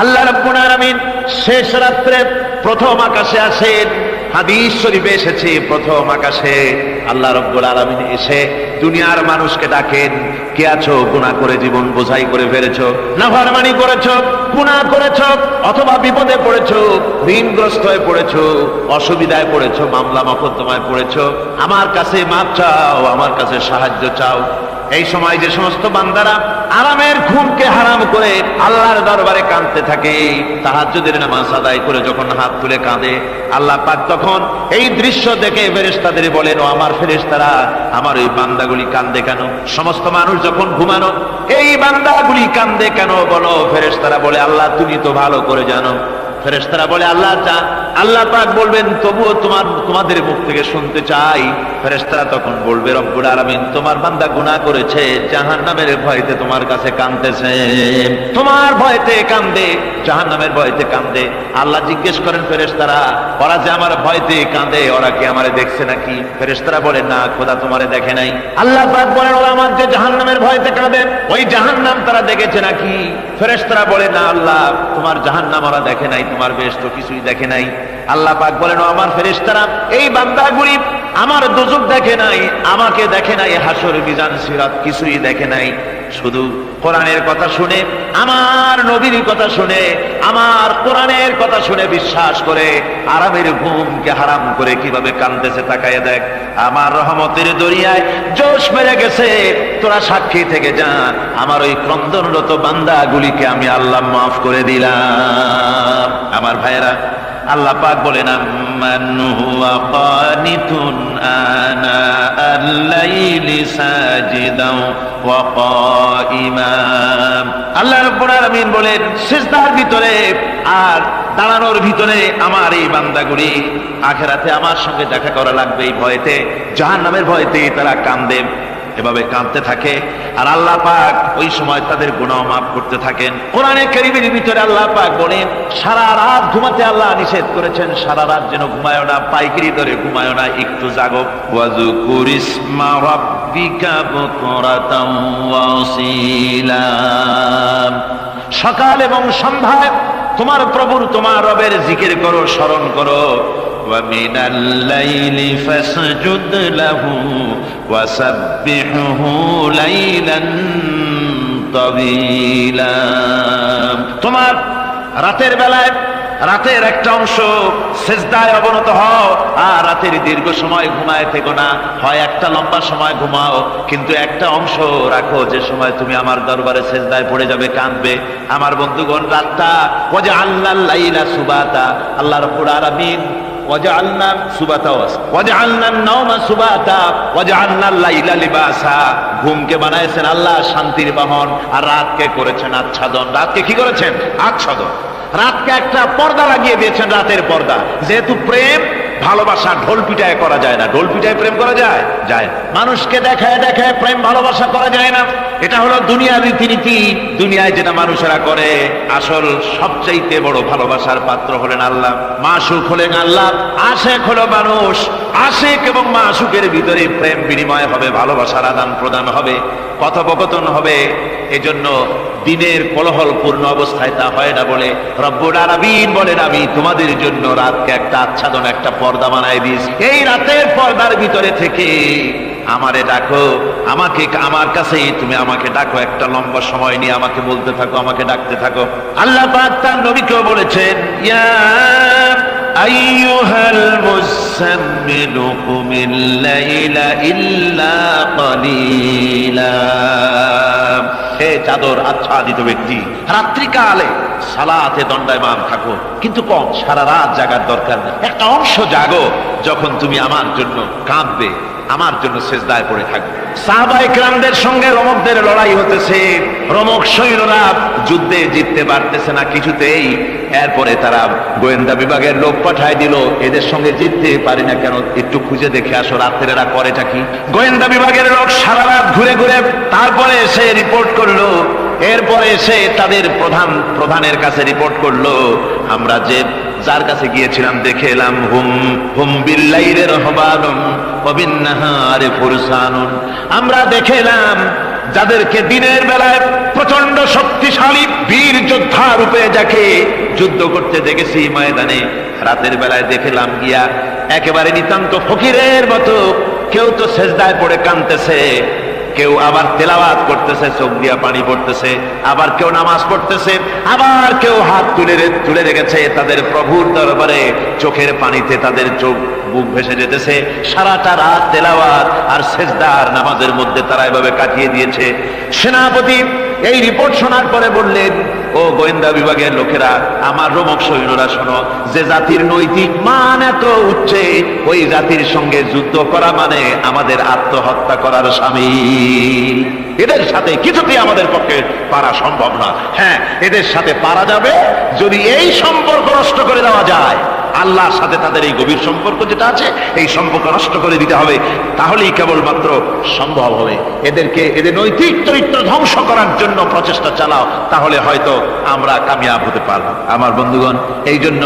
আল্লাহ রাব্বুল শেষ রাত্রে প্রথম আকাশে আসেন হাদিস শরীফে এসেছে, প্রথম আকাশে আল্লাহ রব্বুল আলামিন এসে দুনিয়ার মানুষকে ডাকেন, কে আছো? গুনাহ করে জীবন বোঝাই করে ফেলেছো করেছ, গুনাহ করেছ, অথবা বিপদে পড়েছো, ঋণগ্রস্ত হয়ে পড়েছো, অসুবিধায় পড়েছো মামলা মকদ্দমায় পড়েছো, আমার কাছে মাপ চাও, আমার কাছে সাহায্য চাও। এই সময় যে সমস্ত বান্দারা আরামের ঘুমকে হারাম করে আল্লাহর দরবারে কাঁদতে থাকে, তাহাজ্জুদের নামাজ আদায় করে যখন হাত তুলে কাঁদে, আল্লাহ পাক তখন এই দৃশ্য দেখে ফেরেশতাদের বলেন, ও আমার ফেরেশতারা, আমার ওই বান্দাগুলি কান্দে কেন? সমস্ত মানুষ যখন ঘুমানো, এই বান্দাগুলি কান্দে কেন বলো? ফেরেশতারা বলে, আল্লাহ, তুমি তো ভালো করে জানো। ফেরেশতারা বলে, আল্লাহ চা আল্লাহ পাক বলবেন, তবুও তোমার, তোমাদের মুখ থেকে শুনতে চাই। ফেরেশতারা তখন বলবে, রব্বুল আলামিন, তোমার বান্দা গুনাহ করেছে, জাহান্নামের ভয়তে তোমার কাছে কাঁদতেছে। তোমার ভয়তে কান্দে জাহান্নামের ভয়তে কান্দে আল্লাহ জিজ্ঞেস করেন ফেরেস্তারা ওরা যে আমার ভয়তে কাঁদে, ওরা কি আমারে দেখছে নাকি? ফেরেস্তারা বলে, না, খোদা তোমারে দেখে নাই। আল্লাহ পাক বলেন, ওরা আমার যে জাহান্নামের ভয়তে কাঁদে, ওই জাহান্নাম তারা দেখেছে নাকি? ফেরেশতারা বলে, না, আল্লাহ, তোমার জাহান্নাম ওরা দেখে নাই, তোমার বেশ তো কিছুই দেখে নাই। আল্লাহ পাক বলেন আমার ফেরেশতারা, এই বান্দাগুলি আমার দুজক দেখে নাই, আমাকে দেখে নাই, হাসর বিজান সিরাত কিছুই দেখে নাই। শুধু কোরআনের কথা শুনে, আমার নবীর কথা শুনে, আমার কোরআনের কথা শুনে বিশ্বাস করে আরামের ঘুমকে হারাম করে কীভাবে কানতেছে তাকায় দেখ। আমার রহমতের দরিয়ায় জোশ মেরে গেছে, তোরা সাক্ষী থেকে যা, আমার ওই ক্রন্দনরত বান্দাগুলিকে আমি আল্লাহ মাফ করে দিলাম। আমার ভাইয়েরা আল্লাহ পাক বলেন, আম্মান হুয়া কানিতুন আনা আল-লাইলি সাজিদাও ওয়া কাইমা আল্লাহ রাব্বুল আলামিন বলেন, সিজদার ভিতরে আর দাঁড়ানোর ভিতরে আমার এই বান্দাগুলি আখেরাতে আমার সঙ্গে দেখা করা লাগবে এই ভয়তে। জাহান্নামের ভয়তে তারা কান্দে এভাবে কাঁদতে থাকে। আর আল্লাহ পাক ওই সময় তাদের গুনাহ মাফ করতে থাকেন। কোরআনে কারীমের ভিতরে আল্লাহ পাক বলেন সারা রাত ঘুমাতে আল্লাহ নিষেধ করেছেন সারা রাত যেন ঘুমায় না পাইকারি ধরে ঘুমায় না একটু জাগো। রাব্বিকা সকাল এবং সন্ধ্যায় তোমার প্রভুর তোমার রবের জিকির করো স্মরণ করো। ومن الليل فاسجد له وسبحه ليلا طويلا তোমার রাতের বেলায় রাতের একটা অংশ সেজদায় অবনত হও আর রাতের দীর্ঘ সময় ঘুমায় থেকো না হয় একটা লম্বা সময় ঘুমাও কিন্তু একটা অংশ রাখো যে সময় তুমি আমার দরবারে সেজদায় পড়ে যাবে কাঁদবে আমার বন্ধুগণ রাতটা ওজে আল্লাহ লাইলা সুবাতা আল্লাহ রব্বুল আলামিন ওয়াজআলনা সুবাতা ওয়াজআলনা নাওমা সুবাতা ওয়াজআলনা লাইলা লিবাসা ঘুমকে বানাইছেন আল্লাহ, শান্তির বাহন। আর রাতকে করেছেন আচ্ছাদন রাতকে কি করেছেন? আচ্ছাদন রাতকে একটা পর্দা লাগিয়ে দিয়েছেন রাতের পর্দা। যেহেতু প্রেম ভালোবাসা ঢোল পিটায় করা যায় না। ঢোল পিটায় প্রেম করা যায়? যায় মানুষকে দেখায় দেখায় প্রেম ভালোবাসা করা যায় না। এটা হলো দুনিয়ার রীতিনীতি। দুনিয়ায় যেটা মানুষেরা করে, আসল সবচাইতে বড় ভালোবাসার পাত্র হলেন আল্লাহ। মাসুক হলেন আল্লাহ। আশেক হলো মানুষ। আশেক এবং মাসুকের ভিতরে প্রেম বিনিময় হবে, ভালোবাসার আদান প্রদান হবে, কথোপকথন হবে। এজন্য দিনের কলহলপূর্ণ অবস্থায় তা হয় না বলে রব্বুল আলামিন বলেন, আমি তোমাদের জন্য রাতকে একটা আচ্ছাদন, একটা পর্দা বানায় দিস এই রাতের পর্দার ভিতরে থেকে আমারে ডাকো, আমাকে, আমার কাছে তুমি আমাকে ডাকো, একটা লম্বা সময় নিয়ে আমাকে বলতে থাকো, আমাকে ডাকতে থাকো। আল্লাহ তার নবীকেও বলেছেন, ইয়া হে চাদর আচ্ছাদিত ব্যক্তি, রাত্রিকালে সালাতে দণ্ডায়মান থাকো। কিন্তু কম সারা রাত জাগার দরকার একটা অংশ জাগো যখন তুমি আমার জন্য কাঁদবে। আমার জন্য শেষদায় পড়ে থাকবে। সাহাবা সঙ্গে রমকদের লড়াই হতেছে। রমক সৈন্যরা যুদ্ধে জিততে পারতেছে না কিছুতেই। এরপরে তারা গোয়েন্দা বিভাগের লোক পাঠায় দিল। এদের সঙ্গে জিততে পারি না কেন? একটু খুঁজে দেখে আসো, রাত্রের করেটা কি? গোয়েন্দা বিভাগের লোক সারা রাত ঘুরে ঘুরে তারপরে এসে রিপোর্ট করল। এরপরে এসে তাদের প্রধান, প্রধানের কাছে রিপোর্ট করল। আমরা যে যার কাছে গিয়েছিলাম, দেখে এলাম, হুম হুম, বিল্লাইরে রহবানুন অবিন্নাহারে ফুরসানুন। আমরা দেখে এলাম, যাদেরকে দিনের বেলায় প্রচণ্ড শক্তিশালী বীর যোদ্ধা রূপে যাকে যুদ্ধ করতে দেখেছি ময়দানে, রাতের বেলায় দেখেলাম গিয়া, একেবারে নিতান্ত ফকিরের মতো, কেউ তো সেজদায় পড়ে কানতেছে কেউ আবার তেলাওয়াত করতেছে, চোখ দিয়া পানি পড়তেছে, আবার কেউ নামাজ পড়তেছে, আবার কেউ হাত তুলে তুলে রেখেছে তাদের প্রভুর দরবারে, চোখের পানিতে তাদের চোখ বুক ভেসে যেতেছে, সারাটা রাত তেলাওয়াত আর সেজদার নামাজের মধ্যে তারা এভাবে কাটিয়ে দিয়েছে। সেনাপতি এই রিপোর্ট শোনার পরে বললেন, ও গোয়েন্দা বিভাগের লোকেরা, আমার রোমক সৈন্যরা শোনো, যে জাতির নৈতিক মান এত উচ্চে, ওই জাতির সঙ্গে যুদ্ধ করা মানে আমাদের আত্মহত্যা করার স্বামী। এদের সাথে কিছুতেই আমাদের পক্ষে পারা সম্ভব না। হ্যাঁ এদের সাথে পারা যাবে যদি এই সম্পর্ক নষ্ট করে দেওয়া যায়। আল্লাহর সাথে তাদের এই গভীর সম্পর্ক যেটা আছে এই সম্পর্ক নষ্ট করে দিতে হবে তাহলেই কেবলমাত্র সম্ভব হবে এদেরকে এদের নৈতিক চরিত্র ধ্বংস করার জন্য প্রচেষ্টা চালাও তাহলে হয়তো আমরা কামিয়াব হতে পারবো আমার বন্ধুগণ এই জন্য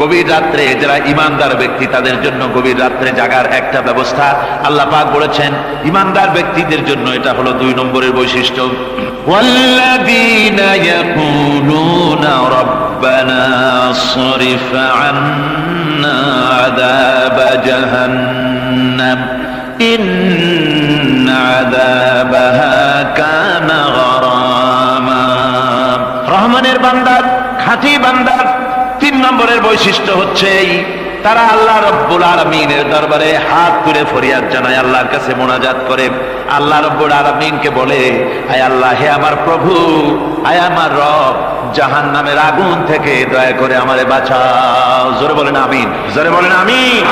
গভীর রাত্রে যারা ইমানদার ব্যক্তি তাদের জন্য গভীর রাত্রে জাগার একটা ব্যবস্থা আল্লাহ পাক বলেছেন ইমানদার ব্যক্তিদের জন্য এটা হলো দুই নম্বরের বৈশিষ্ট্য والذين يقولون ربنا اصرف عنا عذاب جهنم إن عذابها كان غراما রহমানের বান্দার খাঁটি বান্দার তিন নম্বরের বৈশিষ্ট্য হচ্ছে এই তারা আল্লাহ রব্বুল আলমিনের দরবারে হাত তুলে ফরিয়াদ জানায় আল্লাহর কাছে মোনাজাত করে আল্লাহ রব্বুল আলমিনকে বলে আয় আল্লাহ হে আমার প্রভু আয় আমার রব জাহান নামের আগুন থেকে দয়া করে আমারে বাঁচাও। জোরে বলেন আমিন। জোরে বলেন আমিন।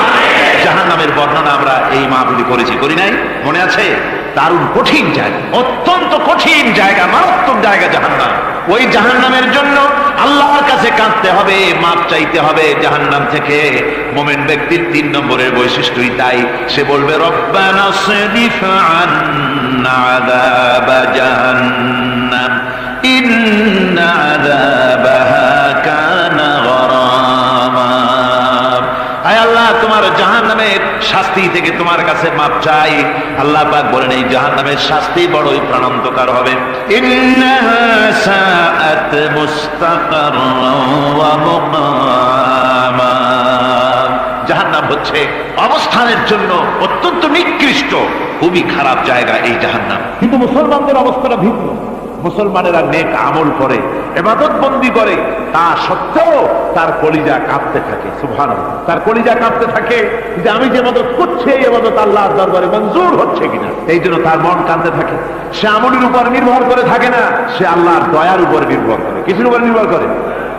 জাহান নামের বর্ণনা আমরা এই মাহফিলি করেছি, করি নাই? মনে আছে? দারুণ কঠিন জায়গা, অত্যন্ত কঠিন জায়গা, মারাত্মক জায়গা জাহান্নাম। ওই জাহান্নামের জন্য আল্লাহর কাছে কাঁদতে হবে, মাপ চাইতে হবে জাহান্নাম থেকে। মোমেন ব্যক্তির তিন নম্বরের বৈশিষ্ট্যই তাই। সে বলবে, রব্বানা ইন্না জাহান শাস্তি থেকে তোমার কাছে মাপ চাই। আল্লাহ পাক বলেন, এই জাহান নামের শাস্তি বড়ই প্রাণান্তকার হবে। মুকামা। জাহান্নাম হচ্ছে অবস্থানের জন্য অত্যন্ত নিকৃষ্ট, খুবই খারাপ জায়গা এই জাহান্নাম। কিন্তু মুসলমানদের অবস্থাটা ভিন্ন। মুসলমানেরা নেক আমল করে, এবাদত বন্দি করে, তা সত্ত্বেও তার কলিজা কাঁপতে থাকে সুভান তার কলিজা কাঁপতে থাকে যে আমি যে মদত করছি, এই এবাদত আল্লাহ দরবারে মঞ্জুর হচ্ছে কিনা। এই জন্য তার মন কাঁদতে থাকে। সে আমলের উপর নির্ভর করে থাকে না, সে আল্লাহর দয়ার উপর নির্ভর করে। কিছুর উপর নির্ভর করে?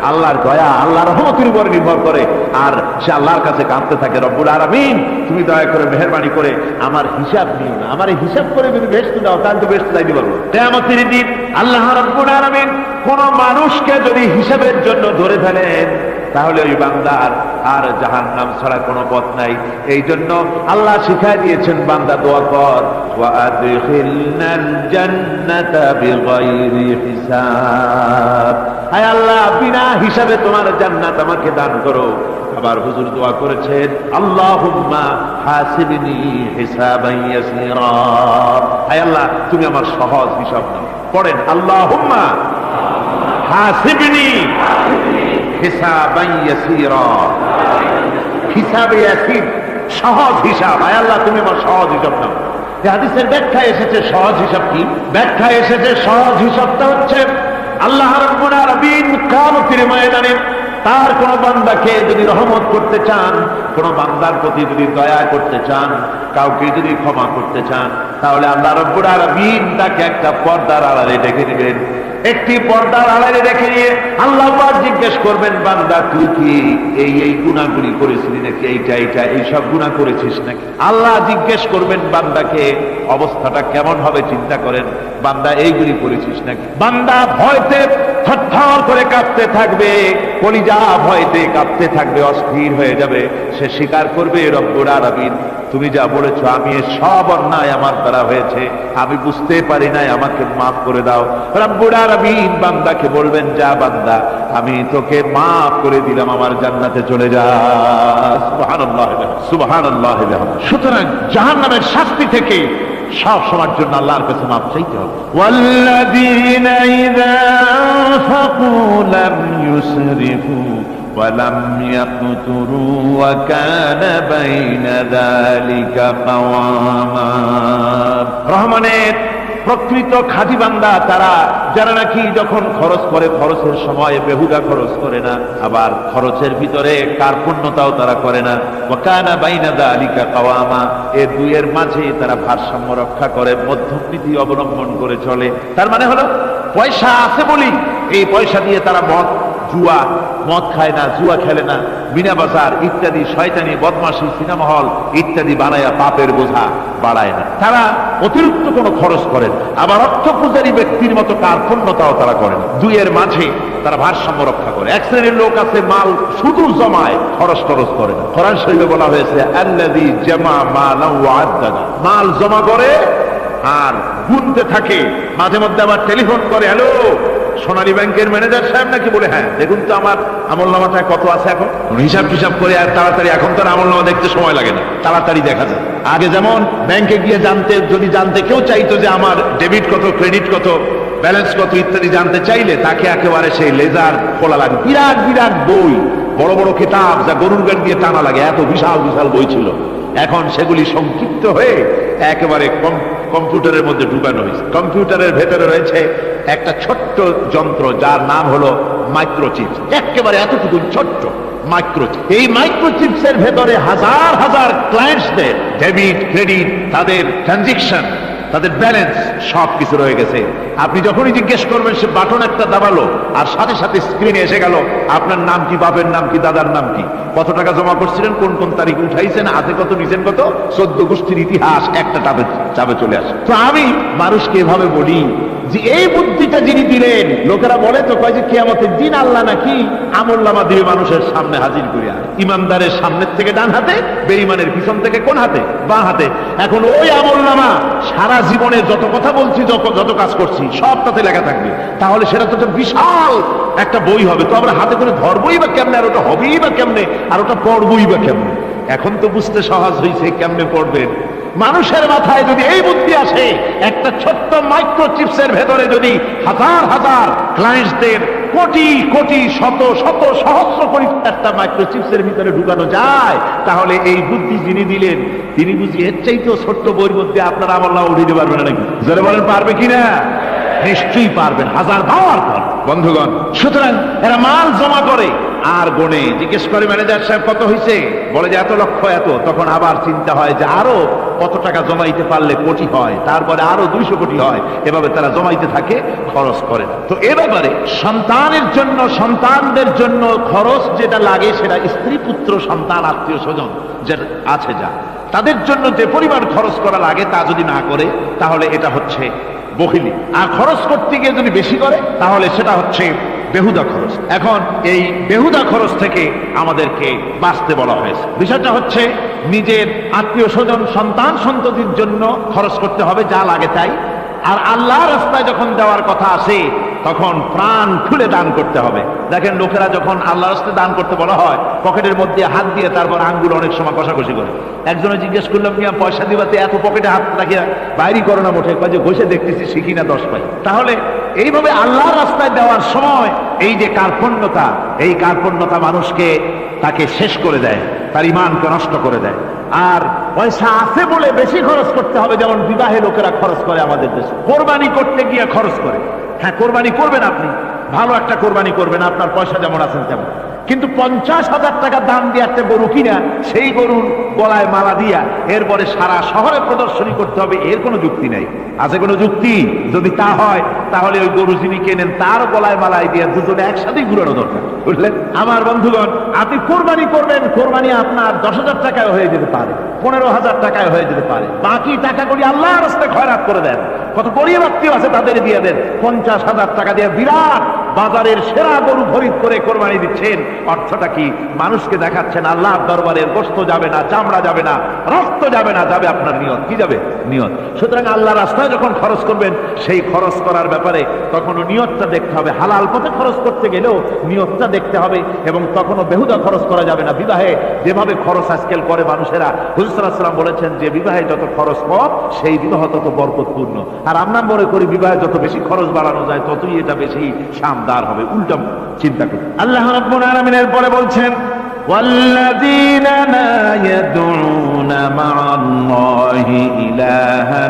আল্লাহর দয়া, আল্লাহর রহমতের উপর নির্ভর করে। আর সে আল্লাহর কাছে কাঁদতে থাকে, রব্বুল আরামিন তুমি দয়া করে মেহরবানি করে আমার হিসাব নিও না। আমার হিসাব করে যদি বেস্ট দাও, তাহলে তো বেস্ট চাইতে পারব কেয়ামতের দিন আল্লাহ রব্বুল আরামিন কোন মানুষকে যদি হিসাবের জন্য ধরে ফেলেন তাহলে ওই বান্দার আর জাহান নাম ছাড়া কোনো পথ নাই। এই জন্য আল্লাহ শিখাই দিয়েছেন, বান্দা দোয়া কর। হায় আল্লাহ, বিনা হিসাবে তোমার জান্নাত আমাকে দান করো। আবার হুজুর দোয়া করেছেন, আল্লাহুম্মা হাসিবনি হিসাবান ইয়াসিরা। হায় আল্লাহ, তুমি আমার সহজ হিসাব নাও। পড়েন, আল্লাহুম্মা হাসিবনি সহজ হিসাব। আয় আল্লাহ, তুমি আমার সহজ হিসাব নাও হাদিসের ব্যাখ্যা এসেছে সহজ হিসাব কি? ব্যাখ্যা এসেছে সহজ হিসাবটা হচ্ছে, আল্লাহ রাব্বুল আলামিন কিয়ামতের ময়দানে তার কোন বান্দাকে যদি রহমত করতে চান, কোন বান্দার প্রতি যদি দয়া করতে চান, কাউকে যদি ক্ষমা করতে চান, তাহলে আল্লাহ রব্বুল আলামিন তাকে একটা পর্দার আড়ালে রেখে দিবেন একটি পর্দার আড়ালে রেখে নিয়ে আল্লাহ জিজ্ঞেস করবেন, বান্দা, তুই কি এই এই গুণাগুলি করেছিলি নাকি? এইটা এইটা, এইসব গুণা করেছিস নাকি? আল্লাহ জিজ্ঞেস করবেন, বান্দাকে অবস্থাটা কেমন হবে চিন্তা করেন? বান্দা, এইগুলি করেছিস নাকি? বান্দা ভয়তে থরথর করে কাঁপতে থাকবে, কলিজা ভয়তে কাঁপতে থাকবে, অস্থির হয়ে যাবে। সে স্বীকার করবে রব্বুর আরাবিন তুমি যা বলেছ আমি সব অন্যায় আমার দ্বারা হয়েছে। আমি বুঝতে পারি নাই, আমাকে মাফ করে দাও। রব্বুর আরাবিন বান্দাকে বলবেন, যা বান্দা, আমি তোকে মাফ করে দিলাম, আমার জান্নাতে চলে যা। সুবহানাল্লাহ সুবহানাল্লাহ। সুতরাং জাহান্নামের শাস্তি থেকে সব সময়ের জন্য আল্লাহর কাছে মাপ চাইতে হবে والذين إذا أنفقوا لم يسرفوا ولم يقتروا وكان بين ذلك قواما রহমানের প্রকৃত খাঁটি বান্দা তারা, যারা নাকি যখন খরচ করে, খরচের সময় বেহুদা খরচ করে না, আবার খরচের ভিতরে কার্পণ্যতাও তারা করে না। ওয়াকানা বাইনাদা আলিকা কাওয়ামা, এ দুইয়ের মাঝে তারা ভারসাম্য রক্ষা করে, মধ্যমনীতি অবলম্বন করে চলে। তার মানে হলো, পয়সা আছে বলি এই পয়সা দিয়ে তারা মদ জুয়া, মদ খায় না, জুয়া খেলে না বিনা বাজার ইত্যাদি শয়তানি বদমাশি, সিনেমা হল ইত্যাদি বানায়া পাপের বোঝা বাড়ায় না। তারা অতিরিক্ত কোনো খরচ করেন আবার অর্থ পূজারী ব্যক্তির মতো কার্পণ্যতাও তারা করেন দুইয়ের মাঝে তারা ভারসাম্য রক্ষা করে। এক শ্রেণির লোক আছে, মাল শুধু জমায়, খরচ খরচ করে না। কোরআন শরীফে বলা হয়েছে, আল্লাযী জামা মাল জমা করে আর গুনতে থাকে। মাঝে মধ্যে আবার টেলিফোন করে, হ্যালো সোনালী ব্যাংকের ম্যানেজার সাহেব নাকি বলে হ্যাঁ দেখুন তো আমার আমল নামাটায় কত আছে এখন। হিসাব টিসাব করে আর তাড়াতাড়ি, এখন তো আর আমল নামা দেখতে সময় লাগে না, তাড়াতাড়ি দেখা যায়। আগে যেমন ব্যাংকে গিয়ে জানতে, যদি জানতে কেউ চাইতো যে আমার ডেবিট কত, ক্রেডিট কত, ব্যালেন্স কত ইত্যাদি জানতে চাইলে, তাকে একেবারে সেই লেজার খোলা লাগে। বিরাট বিরাট বই, বড় বড় কিতাব যা গরুর গাড়ি দিয়ে টানা লাগে, এত বিশাল বিশাল বই ছিল। এখন সেগুলি সংক্ষিপ্ত হয়ে একেবারে কম- কম্পিউটারের মধ্যে ঢুকানো হয়েছে। কম্পিউটারের ভেতরে রয়েছে একটা ছোট্ট যন্ত্র, যার নাম হলো মাইক্রোচিপস। একেবারে এতটুকু ছোট্ট মাইক্রোচিপ এই মাইক্রোচিপসের ভেতরে হাজার হাজার ক্লায়েন্টসদের ডেবিট ক্রেডিট তাদের ট্রানজেকশন তাদের ব্যালেন্স সব কিছু রয়ে গেছে। আপনি যখনই জিজ্ঞেস করবেন, সে বাটন একটা দাবালো, আর সাথে সাথে স্ক্রিনে এসে গেল, আপনার নাম কি, বাপের নাম কি, দাদার নাম কি? কত টাকা জমা করছিলেন, কোন কোন তারিখ উঠাইছেন, হাতে কত, নিছেন কত? চোদ্দ গোষ্ঠীর ইতিহাস একটা চাপে চাপে চলে আসে। তো আমি মানুষকে এভাবে বলি যে এই বুদ্ধিটা যিনি দিলেন, লোকেরা বলে তো কয় যে কেয়ামতের দিন আল্লাহ নাকি আমল্লামা দিয়ে মানুষের সামনে হাজির করিয়া ইমানদারের সামনের থেকে ডান হাতে, বেঈমানের পিছন থেকে কোন হাতে? বাঁ হাতে। এখন ওই আমল্লামা সারা জীবনে যত কথা বলছি, যত কাজ করছি সব তাতে লেখা থাকবে। তাহলে সেটা তো বিশাল একটা বই হবে। তো আমরা হাতে করে ধরবই বা কেমনে? আর ওটা হবেই বা কেমনে? আর ওটা পড়বই বা কেমনে? এখন তো বুঝতে সহজ হয়েছে কেমনে পড়বেন। মানুষের মাথায় যদি এই বুদ্ধি আসে একটা ছোট্ট মাইক্রোচিপসের ভেতরে যদি হাজার হাজার ক্লায়েন্টসদের কোটি কোটি শত শত সহস্র কোটি একটা মাইক্রোচিপসের ভিতরে ঢুকানো যায় তাহলে এই বুদ্ধি যিনি দিলেন তিনি বুঝি এর চাইতেও ছোট্ট বইয়ের মধ্যে আপনার আমার উঠিয়ে দিতে পারবেন নাকি? জোরে বলেন পারবে কিনা নিশ্চয়ই পারবেন হাজার বার পর বন্ধুগণ সুতরাং এরা মাল জমা করে আর গনে জিজ্ঞেস করে ম্যানেজার সাহেব, কত হয়েছে বলে যে, এত লক্ষ, এত। তখন আবার চিন্তা হয় যে, আরও কত টাকা জমাইতে পারলে কোটি হয়, তারপরে আরও দুইশো কোটি হয়। এভাবে তারা জমাইতে থাকে, খরচ করে তো এ ব্যাপারে সন্তানের জন্য, সন্তানদের জন্য খরচ যেটা লাগে, সেটা স্ত্রী, পুত্র, সন্তান, আত্মীয় স্বজন যেটা আছে যা। তাদের জন্য যে পরিমাণ খরচ করা লাগে, তা যদি না করে, তাহলে এটা হচ্ছে বহিলি। আর খরচ করতে গিয়ে যদি বেশি করে, তাহলে সেটা হচ্ছে বেহুদা খরচ। এখন এই বেহুদা খরচ থেকে আমাদেরকে বাঁচতে বলা হয়েছে। বিষয়টা হচ্ছে, নিজের আত্মীয় স্বজন, সন্তান সন্ততির জন্য খরচ করতে হবে যা লাগে তাই। আর আল্লাহ রাস্তায় যখন দেওয়ার কথা আসে, তখন প্রাণ খুলে দান করতে হবে। দেখেন, লোকেরা যখন আল্লাহ রাস্তায় দান করতে বলা হয়, পকেটের মধ্যে হাত দিয়ে তারপর আঙ্গুল অনেক সময় কষাকষি করে। একজনে জিজ্ঞেস করলাম মিয়া পয়সা দিবাতে এত পকেটে হাত রাখিয়া বাইরি করো না মোটে? যে, ঘষে দেখতেছি, শিখি না দশ পাই। তাহলে এইভাবে আল্লাহর রাস্তায় দেওয়ার সময় এই যে কার্পণ্যতা, এই কার্পণ্যতা মানুষকে তাকে শেষ করে দেয়, তার ইমানকে নষ্ট করে দেয়। আর পয়সা আছে বলে বেশি খরচ করতে হবে, যেমন বিবাহে লোকেরা খরচ করে আমাদের দেশে। কোরবানি করতে গিয়ে খরচ করে। হ্যাঁ কোরবানি করবেন আপনি। ভালো একটা কোরবানি করবেন, আপনার পয়সা যেমন আছেন তেমন। কিন্তু পঞ্চাশ হাজার টাকা দাম দিয়ে একটা গরু কিনা, সেই গরুর গলায় মালা দিয়া এরপরে সারা শহরে প্রদর্শনী করতে হবে, এর কোনো যুক্তি নেই। আছে কোনো যুক্তি? যদি তা হয়, তাহলে ওই গরু যিনি কেনেন, তার গলায় মালায় দিয়ে দুজনে একসাথেই ঘুরানো দরকার। বুঝলেন? আমার বন্ধুগণ, আপনি কোরবানি করবেন, কোরবানি আপনার দশ হাজার টাকায় হয়ে যেতে পারে, পনেরো হাজার টাকায় হয়ে যেতে পারে। বাকি টাকা করি আল্লাহ রাস্তায় খয়রাত করে দেন। কত গরিব আত্মীয় আছে তাদের দিয়ে দেন। পঞ্চাশ হাজার টাকা দিয়ে বিরাট বাজারের সেরা গরু খরিদ করে কোরবানি দিচ্ছেন। অর্থটা কি? মানুষকে দেখাচ্ছেন, আল্লাহর দরবারের গোস্ত যাবে না, চামড়া যাবে না, রক্ত যাবে না, যাবে আপনার নিয়ত। কি যাবে? নিয়ত। সুতরাং আল্লাহ রাস্তায় যখন খরচ করবেন, সেই খরচ করার ব্যাপারে তখনও নিয়তটা দেখতে হবে। হালাল পথে খরচ করতে গেলেও নিয়তটা দেখতে হবে এবং তখনও বেহুদা খরচ করা যাবে না। বিবাহে যেভাবে খরচ আজকাল করে মানুষেরা হুজুরাম বলেছেন যে বিবাহে যত খরচ কম সেই বিবাহ তত বরকতপূর্ণ। আর আমরা মনে করি বিবাহে যত বেশি খরচ বাড়ানো যায়, ততই এটা বেশি শানদার হবে উল্টা চিন্তা করি আল্লাহ রাব্বুল আলামিনের পরে বলছেন والذين لا يدعون مع الله إلها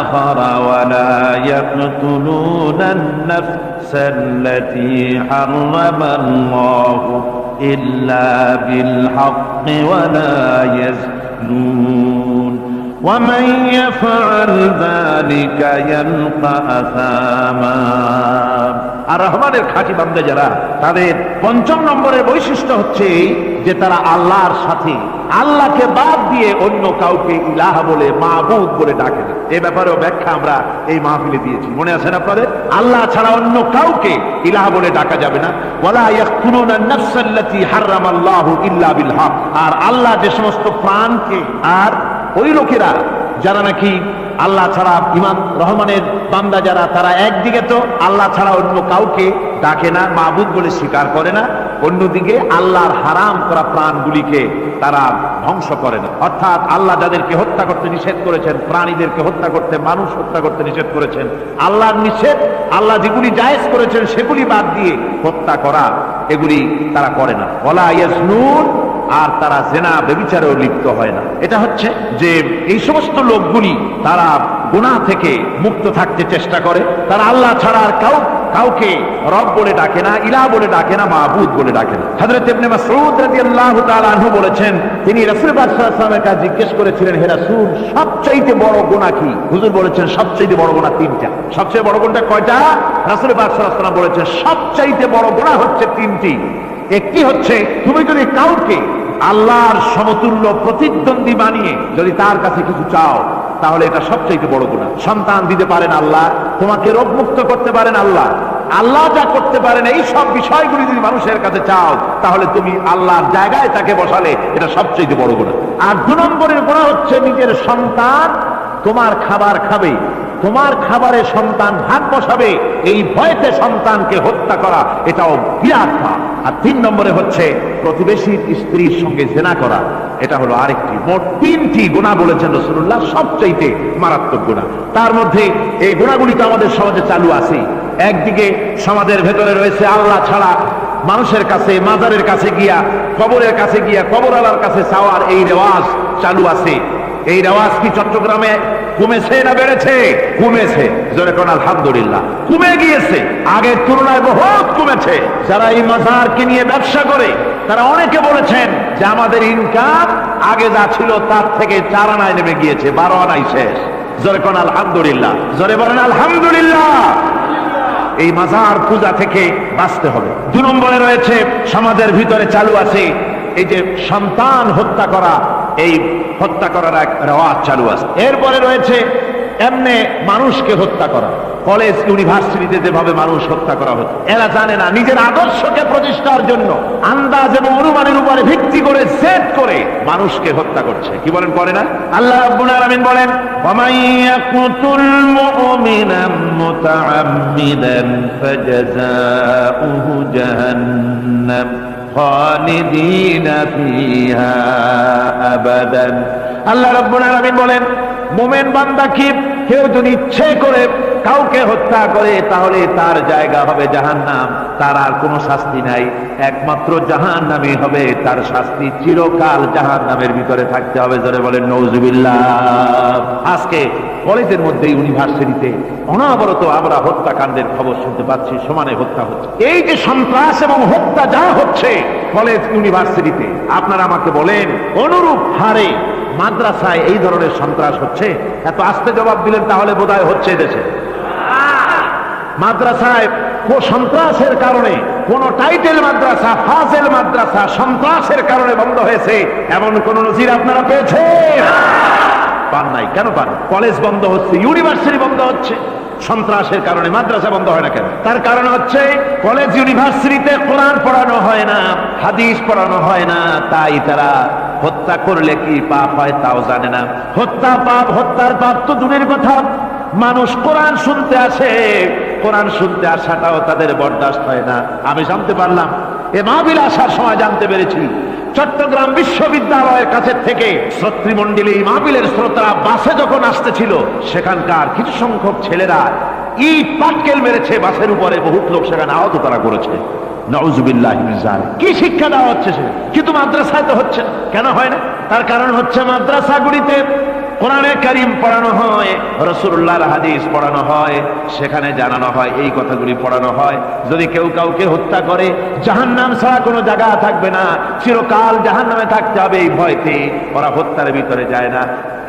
آخر ولا يقتلون النفس التي حرم الله إلا بالحق ولا يزنون ومن يفعل ذلك يلقى أثاما আর রহমানের খাঁটি বান্দা যারা তাদের পঞ্চম নম্বরের বৈশিষ্ট্য হচ্ছে এই যে তারা আল্লাহর সাথে আল্লাহকে বাদ দিয়ে অন্য কাউকে ইলাহা বলে মাহবুব বলে ডাকে না এ ব্যাপারেও ব্যাখ্যা আমরা এই মাহফিলে দিয়েছি মনে আছেন আপনাদের আল্লাহ ছাড়া অন্য কাউকে ইলাহা বলে ডাকা যাবে না ওয়ালা ইয়াকতুলুনা নাফসাল্লাতী হারামাল্লাহু ইল্লা বিল হক আর আল্লাহ যে সমস্ত প্রাণকে আর ওই লোকেরা যারা নাকি আল্লাহ ছাড়া ইমাম রহমানের বান্দা যারা, তারা একদিকে তো আল্লাহ ছাড়া অন্য কাউকে ডাকে না মাহবুদ বলে স্বীকার করে না, অন্যদিকে আল্লাহর হারাম করা প্রাণগুলিকে তারা ধ্বংস করে না। অর্থাৎ আল্লাহ যাদেরকে হত্যা করতে নিষেধ করেছেন, প্রাণীদেরকে হত্যা করতে, মানুষ হত্যা করতে নিষেধ করেছেন, আল্লাহর নিষেধ, আল্লাহ যেগুলি জায়েজ করেছেন, সেগুলি বাদ দিয়ে হত্যা করা, এগুলি তারা করে না। ওলা ইয়াসনুন আর তারা জেনা বেবিচারেও লিপ্ত হয় না। এটা হচ্ছে যে এই সমস্ত লোকগুলি তারা গুণা থেকে মুক্ত থাকতে চেষ্টা করে। তারা আল্লাহ ছাড়া আর কাউ কাউকে রব বলে ডাকে না ইলা বলে ডাকে না মাহবুদ বলে ডাকে না। ইবনে মাসউদ রাদিয়াল্লাহু তাআলা আনহু বলেছেন, তিনি রাসূল সাল্লাল্লাহু জিজ্ঞেস করেছিলেন, হে রাসূল, সবচাইতে বড় গুনাহ কি? হুজুর বলেছেন, সবচাইতে বড় গুনাহ তিনটা। সবচেয়ে বড় গুণটা কয়টা? রাসূল সাল্লাল্লাহু আলাইহি বলেছেন, সবচাইতে বড় গুনাহ হচ্ছে তিনটি। একটি হচ্ছে, তুমি যদি কাউকে আল্লাহর সমতুল্য প্রতিদ্বন্দ্বী বানিয়ে যদি তার কাছে কিছু চাও, তাহলে এটা সবচেয়ে বড় গুণা সন্তান দিতে পারেন আল্লাহ, তোমাকে রোগ মুক্ত করতে পারেন আল্লাহ। আল্লাহ যা করতে পারেন, এই সব বিষয়গুলি যদি মানুষের কাছে চাও, তাহলে তুমি আল্লাহর জায়গায় তাকে বসালে এটা সবচেয়ে বড় গুণা আর দু নম্বরের গুণা হচ্ছে নিজের সন্তান তোমার খাবার খাবে। তোমার খাবারে সন্তান ভাগ বসাবে। এই ভয়তে সন্তানকে হত্যা করা, এটাও বিরাট আর তিন নম্বরে হচ্ছে প্রতিবেশীর স্ত্রীর সঙ্গে জেনা করা। এটা হলো আরেকটি, মোট তিনটি গুণা বলেছেন রসুল্লাহ সবচাইতে মারাত্মক গুণা। তার মধ্যে এই গুণাগুলি তো আমাদের সমাজে চালু আছে একদিকে সমাজের ভেতরে রয়েছে আল্লাহ ছাড়া মানুষের কাছে, মাজারের কাছে গিয়া, কবরের কাছে গিয়া কবর আলার কাছে চাওয়ার এই রেওয়াজ চালু আছে। এই রেওয়াজ কি চট্টগ্রামে কমেছে না বেড়েছে? কমেছে জোরে কোন আলহামদুলিল্লাহ। কমে গিয়েছে। আগের তুলনায় বহুত কমেছে যারা এই মাজারকে নিয়ে ব্যবসা করে, তারা অনেকে বলেছেন যে আমাদের ইনকাম আগে যা ছিল তার থেকে চার আনায় নেমে গিয়েছে, বারো আনাই শেষ। জোরে কোন আলহামদুলিল্লাহ। জোরে বলেন আলহামদুলিল্লাহ। এই মাজার পূজা থেকে বাঁচতে হবে। দু নম্বরে রয়েছে, সমাজের ভিতরে চালু আছে, এই যে সন্তান হত্যা করা, এই হত্যা করার এক রেওয়াজ চালু আছে। এরপরে রয়েছে এমনি মানুষকে হত্যা করা। কলেজ, ইউনিভার্সিটিতে যেভাবে মানুষ হত্যা করা হতো, এরা জানে না নিজের আদর্শকে প্রতিষ্ঠার জন্য আন্দাজ এবং অনুমানের উপরে ভিত্তি করে সেট করে মানুষকে হত্যা করছে। কি বলেন করে না? আল্লাহ রাব্বুল আলামিন বলেন ওয়ামাইয়া আল্লাহ রব্বুল আলমিন বলেন মোমেন বান্দা কি কেউ যদি ইচ্ছে করে কাউকে হত্যা করে, তাহলে তার জায়গা হবে জাহান্নাম। তার আর কোনো শাস্তি নাই। একমাত্র জাহান্নামই হবে। তার শাস্তি চিরকাল জাহান্নামের ভিতরে থাকতে হবে। ধরে বলেন নৌজুবিল্লাহ আজকে কলেজের মধ্যে ইউনিভার্সিটিতে অনাবরত আমরা হত্যাকাণ্ডের খবর শুনতে পাচ্ছি, সমানে হত্যা হচ্ছে। এই যে সন্ত্রাস এবং হত্যা যা হচ্ছে কলেজ, ইউনিভার্সিটিতে, আপনারা আমাকে বলেন, অনুরূপ হারে মাদ্রাসায় এই ধরনের সন্ত্রাস হচ্ছে? এত আস্তে জবাব দিলেন, তাহলে বোধহয় হচ্ছে দেশে মাদ্রাসায় সন্ত্রাসের কারণে, কোন টাইটেল মাদ্রাসা, ফাজেল মাদ্রাসা সন্ত্রাসের কারণে বন্ধ হয়েছে। এমন কোন নজির আপনারা পেয়েছেন? পান নাই। কেন পান? কলেজ বন্ধ হচ্ছে, ইউনিভার্সিটি বন্ধ হচ্ছে। সন্ত্রাসের কারণে মাদ্রাসা বন্ধ হয় না কেন? তার কারণ হচ্ছে, কলেজ, ইউনিভার্সিটিতে কোরআন পড়ানো হয় না, হাদিস পড়ানো হয় না। তাই তারা হত্যা করলে কি পাপ হয় তাও জানে না। হত্যা পাপ, হত্যার পাপ তো দূরের কথা। মানুষ কোরআন শুনতে আসে কোরআন শুনতে আসাটাও তাদের বরদাস্ত হয় না। আমি জানতে পারলাম, এ মাহবিল আসার সময় জানতে পেরেছি, চট্টগ্রাম বিশ্ববিদ্যালয়ের কাছে থেকে শ্রোতৃমণ্ডলী মাহবিলের শ্রোতারা বাসে যখন আসতেছিল, সেখানকার কিছু সংখ্যক ছেলেরা ইট পাটকেল মেরেছে, বাসের উপরে বহুত লোক সেখানে আহত তারা করেছে। কি শিক্ষা দেওয়া হচ্ছে সে কিন্তু মাদ্রাসায় তো হচ্ছে কেন হয় না? তার কারণ হচ্ছে মাদ্রাসাগুলিতে কোরআনে কারিম পড়ানো হয় রসুল্লাহর হাদিস পড়ানো হয়, সেখানে জানানো হয়, এই কথাগুলি পড়ানো হয়। যদি কেউ কাউকে হত্যা করে জাহান নাম ছাড়া কোনো জায়গা থাকবে না, চিরকাল জাহান নামে থাকতে হবে, এই ভয়তে ওরা হত্যার ভিতরে যায় না।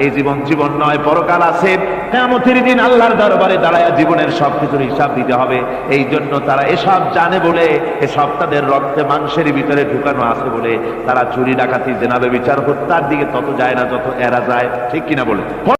এই জীবন জীবন নয়, পরকাল আছে। কেমতির দিন আল্লাহর দরবারে দাঁড়ায় জীবনের সবকিছুর হিসাব দিতে হবে। এই জন্য তারা এসব জানে বলে, এসব তাদের রক্তে মাংসের ভিতরে ঢুকানো আছে বলে, তারা চুরি ডাকাতি, জেনাবে বিচার, হত্যার দিকে তত যায় না যত এরা যায়। ঠিক কিনা বলে?